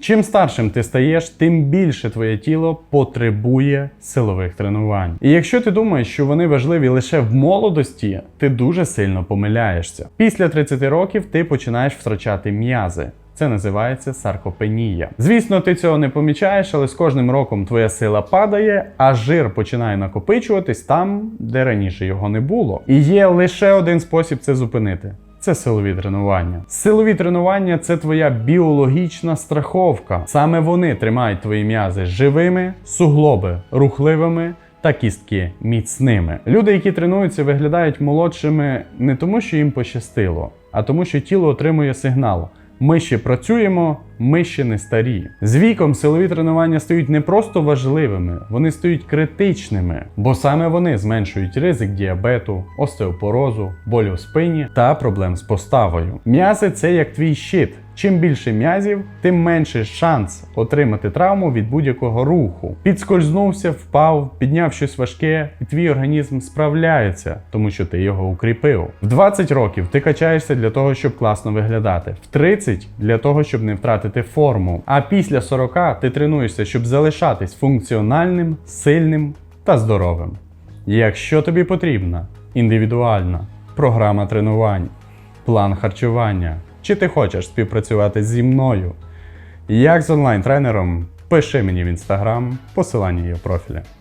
Чим старшим ти стаєш, тим більше твоє тіло потребує силових тренувань. І якщо ти думаєш, що вони важливі лише в молодості, ти дуже сильно помиляєшся. Після 30 років ти починаєш втрачати м'язи. Це називається саркопенія. Звісно, ти цього не помічаєш, але з кожним роком твоя сила падає, а жир починає накопичуватись там, де раніше його не було. І є лише один спосіб це зупинити. Це силові тренування. Силові тренування це твоя біологічна страховка. Саме вони тримають твої м'язи живими, суглоби рухливими та кістки міцними. Люди, які тренуються, виглядають молодшими не тому, що їм пощастило, а тому, що тіло отримує сигнал. Ми ще працюємо, ми ще не старі. З віком силові тренування стають не просто важливими, вони стають критичними, бо саме вони зменшують ризик діабету, остеопорозу, болю в спині та проблем з поставою. М'язи це як твій щит. Чим більше м'язів, тим менше шанс отримати травму від будь-якого руху. Підскользнувся, впав, підняв щось важке, і твій організм справляється, тому що ти його укріпив. В 20 років ти качаєшся для того, щоб класно виглядати, в 30 для того, щоб не втратити форму. А після 40 ти тренуєшся, щоб залишатись функціональним, сильним та здоровим. Якщо тобі потрібна індивідуальна програма тренувань, план харчування, чи ти хочеш співпрацювати зі мною, як з онлайн-тренером, пиши мені в інстаграм, посилання є в профілі.